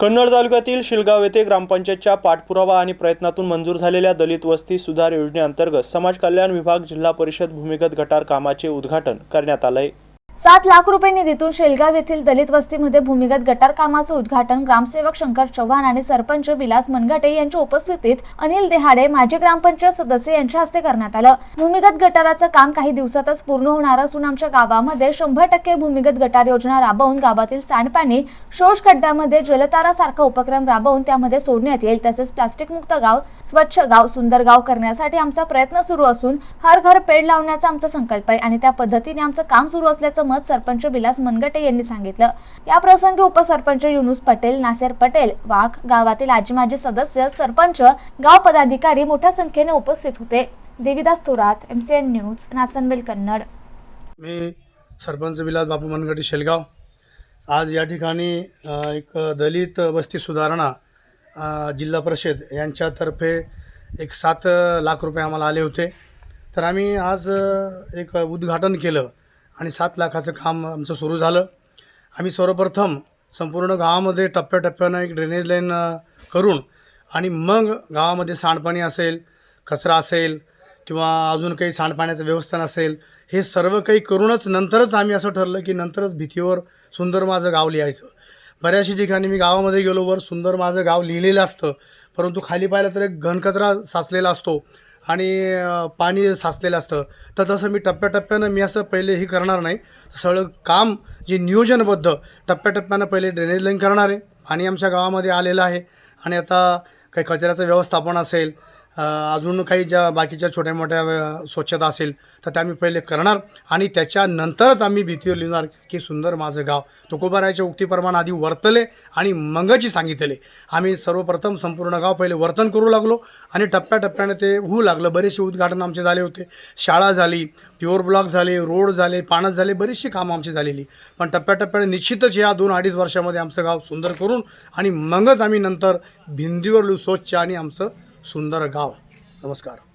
कन्नड तालुक्यातील शिलगाव येथे ग्रामपंचायतच्या पाठपुरावा आणि प्रयत्नातून मंजूर झालेल्या दलित वस्ती सुधार योजनेअंतर्गत समाज कल्याण विभाग जिल्हा परिषद भूमिगत गटार कामाचे उद्घाटन करण्यात आलंय. सात लाख रुपये निधीतून शेलगाव येथील दलित वस्तीमध्ये भूमिगत गटार कामाचं उद्घाटन ग्रामसेवक शंकर चव्हाण आणि सरपंच विलास मनगटे यांच्या उपस्थितीत अनिल देहाडे माजी ग्रामपंचायत सदस्य यांच्या हस्ते करण्यात आलं. भूमिगत गटाराचं काम काही दिवसातच पूर्ण होणार असून आमच्या गावामध्ये शंभर टक्के भूमिगत गटार योजना राबवून गावातील सांडपाणी शोष खड्ड्यामध्ये जलतारा सारखा उपक्रम राबवून त्यामध्ये सोडण्यात येईल. तसेच प्लास्टिक मुक्त गाव स्वच्छ गाव सुंदर गाव करण्यासाठी आमचा प्रयत्न सुरू असून हर घर पेड लावण्याचा आमचा संकल्प आहे आणि त्या पद्धतीने आमचं काम सुरू असल्याचं मत सरपंच विलास मनगटे यांनी सांगितलं. याप्रसंगी उपसरपंच युनुस पटेल नासेर पटेल वाघ गावातील आजी माजी सदस्य सरपंच गाव पदाधिकारी मोठ्या संख्येने उपस्थित होते. Devidas Thorat MCN news Nachanvel Kannad. मी सरपंच विलास बापू मनगटी शेलगाव. आज या ठिकाणी एक दलित वस्ती सुधारणा जिल्हा परिषद यांच्यातर्फे एक सात लाख रुपये आम्हाला आले होते. तर आम्ही आज एक उद्घाटन केलं. आणि सात लाखाचं काम आमचं सुरू झालं. आम्ही सर्वप्रथम संपूर्ण गावामध्ये टप्प्याटप्प्यानं एक ड्रेनेज लाईन करून आणि मग गावामध्ये सांडपाणी असेल कचरा असेल किंवा अजून काही सांडपाण्याचं व्यवस्था नसेल हे सर्व काही करूनच नंतरच आम्ही असं ठरलं की नंतरच भीतीवर सुंदर माझं गाव लिहायचं. बऱ्याचशा ठिकाणी मी गावामध्ये गेलो वर सुंदर माझं गाव लिहिलेलं असतं परंतु खाली पाहिलं तर एक घनकचरा साचलेला असतो. आणि पाणी साचलेलं असतं. तर तसं मी टप्प्याटप्प्यानं मी असं पहिले हे करणार नाही. सगळं काम जे नियोजनबद्ध टप्प्याटप्प्यानं पहिले ड्रेनेज लाईन करणार आहे. पाणी आमच्या गावामध्ये आलेलं आहे. आणि आता काही कचऱ्याचं व्यवस्थापन असेल अजून काही ज्या बाकीच्या छोट्या मोठ्या स्वच्छता असेल तर त्या आम्ही पहिले करणार. आणि त्याच्यानंतरच आम्ही भीतीवर लिहिणार की सुंदर माझं गाव. तुकोबारायच्या उक्तीप्रमाणे आधी वर्तले आणि मंगची सांगितले. आम्ही सर्वप्रथम संपूर्ण गाव पहिले वर्तन करू लागलो आणि टप्प्याटप्प्याने ते होऊ लागलं. बरेचसे उद्घाटन आमचे झाले होते. शाळा झाली प्युअर ब्लॉक झाले रोड झाले पाणस झाले बरीचशी कामं आमची झालेली. पण टप्प्याटप्प्याने निश्चितच या दोन अडीच वर्षामध्ये आमचं गाव सुंदर करून आणि मगच आम्ही नंतर भिंतीवर लिहू स्वच्छ आणि आमचं सुंदर गाव. नमस्कार.